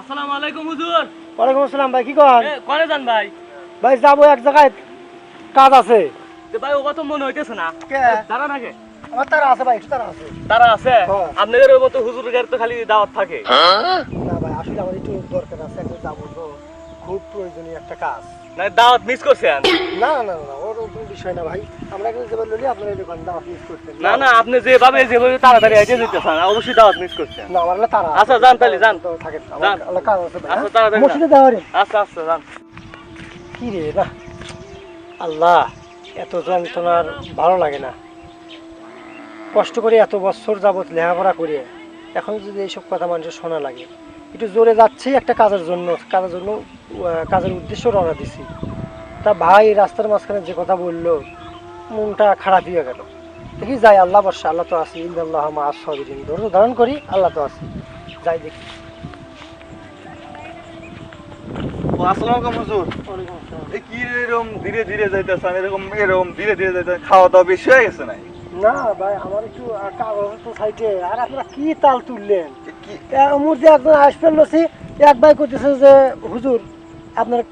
আসসালামু আলাইকুম হুজুর। ওয়ালাইকুম আসসালাম ভাই কি কর এ, কনে যান ভাই? ভাই যাব এক জায়গায় কাজ আছে। যে ভাই ও কত মনে হইতেছে না? কে? তারা নাকি আমার তারা আছে ভাই তারা আছে। তারা আছে? হ্যাঁ। আপনাদের ওই মতো হুজুরের তো খালি দাওয়াত থাকে। না ভাই আসলে আমার একটু দরকার আছে একটু যাব তো। খুব প্রয়োজনীয় একটা কাজ। না দাওয়াত মিস করছেন? না না না না বিষয় না ভাই। আমরা এখানে যে বললি আপনার এই দাওয়াত মিস করতেন না না আপনি যেভাবে যেভাবে তাড়াতাড়ি আইতে যেতেছেন অবশ্যই দাওয়াত মিস করছেন। না আমার হলো তারা আচ্ছা, যান তাহলে, যান। তো থাকেন। যান। হলো কাজ আছে আচ্ছা, হ্যাঁ? তাড়াতাড়ি মসজিদে যাওয়া রে। আচ্ছা আচ্ছা যান। কি রে না। আল্লাহ এত যন্ত্রণার ভালো লাগে না। কষ্ট করে এত বছর যাবত লেখাপড়া করে এখন যদি এইসব কথা মানুষের শোনা লাগে। একটু জোরে যাচ্ছি একটা কাজের জন্য কাজের জন্য কাজের উদ্দেশ্য রওনা দিছি। তা ভাই রাস্তার মাঝখানে যে কথা বলল মনটা খারাপ হয়ে গেল। দেখি যাই আল্লাহ বর্ষা আল্লাহ তো আছি। ইন্দাল্লাহ মা সবিরিন। ধৈর্য ধারণ করি আল্লাহ তো আছি। যাই দেখি। খাওয়া দাওয়া বেশি হয়ে গেছে না ভাই আমার একটু কাগজ তো সাইডে। আর আপনারা কি তাল তুললেন? কি? একজন আসবেন এক ভাই করতেছে যে হুজুর আপনার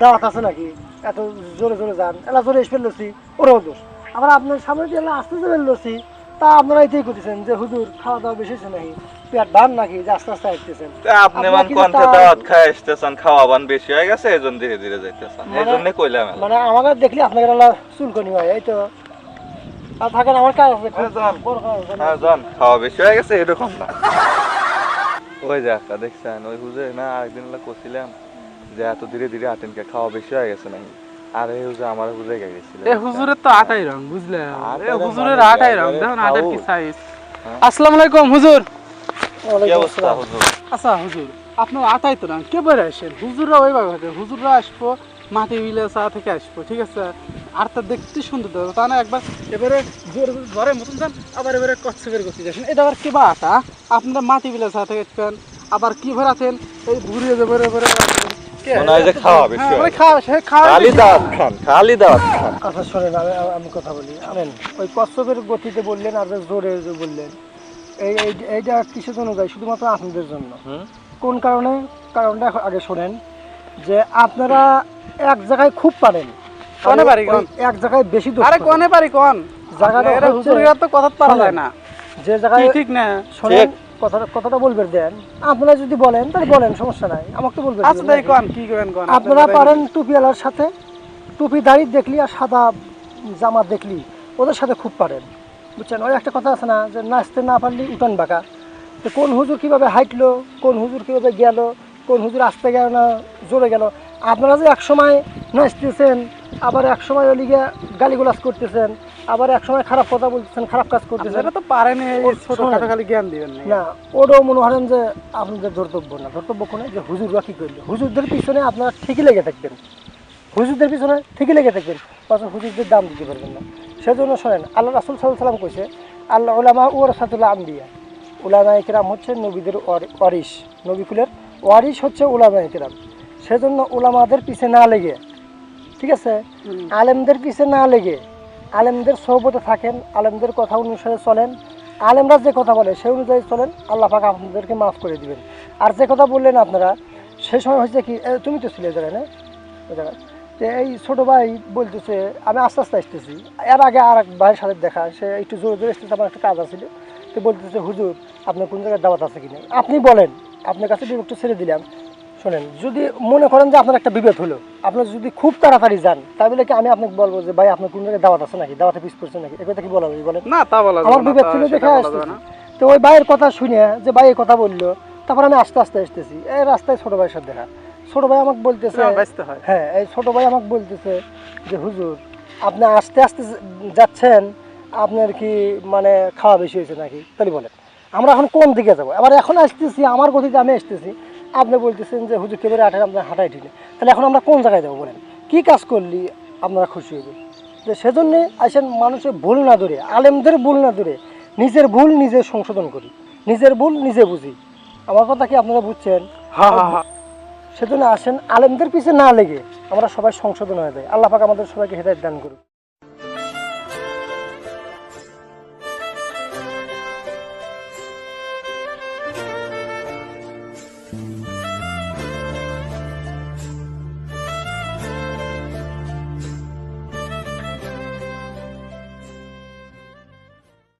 দাওয়াত আছে নাকি? এত জোরে জোরে যান। এলা জোরে আসবেন লসি ওরাও দোষ। আবার আপনার সামনে দিয়ে এলা আসতে যাবেন লসি তা আপনারা এটাই করতেছেন যে হুজুর খাওয়া দাওয়া বেশি নাকি? পেট ভান নাকি? যে আস্তে আস্তে আসতেছেন। আপনি মান কণ্ঠে দাওয়াত আসতেছেন খাওয়া বান বেশি হয়ে গেছে এই জন্য ধীরে ধীরে যাইতেছেন। এই মানে- কইলাম মানে আমাকে দেখলে আপনাকে চুলকনি হয় এই তো। থাকেন আমার কাজ আছে। হ্যাঁ, যান। হ্যাঁ খাওয়া বেশি হয়ে গেছে এরকম না। ওই যে একটা দেখছেন? ওই হুজে না করছিলাম যে এত ধীরে ধীরে আটেনকে খাওয়া বেশি হয়ে গেছে নাকি? আর এই হুজে আমার গেছিল। এ হুজুরের তো আটাই রং বুঝলে আরে হুজুরের আটাই রং একবারে দেখুন আটার কি সাইজ হ্যাঁ। আসসালামু আলাইকুম হুজুর। কি অবস্থা আসসালাম। হুজুর? আচ্ছা হুজুর আপনার আটাই তো রং কে বেড়ে আসেন? হুজুররা ওইভাবে হুজুররা আসব মাটি বিলে চা থেকে আসব ঠিক আছে? আর তা দেখতে সুন্দর দেবো তা না একবার এবারে জোরে ঝড়ের মতন যান আবার এবারে কচ্ছপের করতে যাচ্ছেন। এটা আবার কি বা আটা আপনারা মাটি বিলে থেকে আসবেন। আবার কি ভরাতেন এই ঘুরিয়ে যাবে এবারে? মনে হয় আমি কথা বলি ওই কচ্ছপের গতিতে বললেন আর জোরে যে বললেন। এই এই- এইটা কিসের জন্য যায়? শুধুমাত্র আপনাদের জন্য। কোন কারণে? কারণটা আগে শোনেন যে আপনারা এক জায়গায় খুব পারেন। কোনে পারি কোন? এক জায়গায় বেশি দোষ আরে। কোনে পারি কোন? জায়গাটা এরা তো কথা পারা যায় না। যে জায়গায় ঠিক না? শোনেন কথাটা কথাটা বলবেন দেন। আপনারা যদি বলেন তাহলে বলেন সমস্যা নাই। আমাকে তো বলবেন আচ্ছা তাই কোন? কি করেন কোন? আপনারা পারেন টুপিওয়ালার সাথে। টুপি দাড়ি দেখলি আর সাদা জামা দেখলি ওদের সাথে খুব পারেন। বুঝছেন? ওই একটা কথা আছে না যে নাচতে না পারলি উঠান বাঁকা। তো কোন হুজুর কীভাবে হাইটলো কোন হুজুর কীভাবে গেল কোন হুজুর আসতে গেল না জোরে গেল? আপনারা যে এক সময় নাচতেছেন আবার এক সময় ওলিগে গালিগুলাজ করতেছেন আবার এক সময় খারাপ কথা বলতেছেন খারাপ কাজ করতেছেন। আপনারা তো পারেন এই ওর ছোট শোনেন। খাটো খালি জ্ঞান দিবেন না। না ওটাও মনে করেন যে আপনাদের ধর্তব্য না ধর্তব্য কোনে যে হুজুররা কি করল হুজুরদের পিছনে আপনারা ঠিকই লেগে থাকবেন। হুজুরদের পিছনে ঠিকই লেগে থাকবেন অথচ হুজুরদের দাম দিতে পারবেন না। সেজন্য শোনেন আল্লাহ রাসুল সাল্লাহ সাল্লাম কইছে আল্লাহ ওলামা ওর সাতুল্লাহ আম্বিয়া। উলামা ইকরাম হচ্ছে নবীদের ওয়ারি- ওয়ারিস নবী ফুলের ওয়ারিস হচ্ছে উলামা ইকরাম সেজন্য উলামাদের পিছে না লেগে ঠিক আছে? আলেমদের পিছে না লেগে আলেমদের সহবতে থাকেন, আলেমদের কথা অনুসারে চলেন। আলেমরা যে কথা বলে সেই অনুযায়ী চলেন, আল্লাহ পাক আপনাদেরকে মাফ করে দিবেন। আর যে কথা বললেন আপনারা, সে সময় হয়েছে কি তুমি তো ছিলে জায়গায়, না? তো এই ছোটো ভাই বলতেছে, আমি আস্তে আস্তে আসতেছি। এর আগে আর এক ভাইয়ের সাথে দেখা, সে একটু জোরে জোরে আসতেছে, আমার একটা কাজ আছিল। তো বলতেছে, হুজুর, আপনার কোন জায়গায় দাওয়াত আছে কি কিনা? আপনি বলেন, আপনার কাছে বিভক্ত ছেড়ে দিলাম। শোনেন যদি মনে করেন যে আপনার একটা বিভেদ হলো আপনার যদি খুব তাড়াতাড়ি যান তাহলে কি আমি আপনাকে বলব যে ভাই আপনার কোন জায়গায় দাওয়াত আছে নাকি? দাওয়াতে পিস করছে নাকি? এ কি বলা যাবে বলেন? না তা বলা আমার তা ছিল দেখে আসতেছি। তো ওই ভাইয়ের কথা শুনে যে ভাই এই কথা বলল তারপর আমি আস্তে আস্তে আসতেছি। এই রাস্তায় ছোট ভাইয়ের সাথে দেখা। ছোট ভাই আমাকে বলতেছে হয়। হ্যাঁ এই ছোট ভাই আমাকে বলতেছে যে হুজুর আপনি আস্তে আস্তে যাচ্ছেন আপনার কি মানে খাওয়া বেশি হয়েছে নাকি? তাহলে বলেন আমরা এখন কোন দিকে যাব? আবার এখন আসতেছি আমার গতিতে আমি আসতেছি। আপনি বলতেছেন যে হুজুর কেবারে আঠায় আপনার হাঁটাই ঠিক তাহলে এখন আমরা কোন জায়গায় যাব বলেন? কি কাজ করলি আপনারা খুশি হইবেন যে সেজন্য আসেন মানুষের ভুল না ধরে আলেমদের ভুল না ধরে নিজের ভুল নিজে সংশোধন করি। নিজের ভুল নিজে বুঝি। আমার কথা কি আপনারা বুঝছেন? হ্যাঁ হ্যাঁ হ্যাঁ সেজন্য আসেন আলেমদের পিছে না লেগে আমরা সবাই সংশোধন হয়ে যাই। আল্লাহ পাক আমাদের সবাইকে হেদায়ত দান করুক।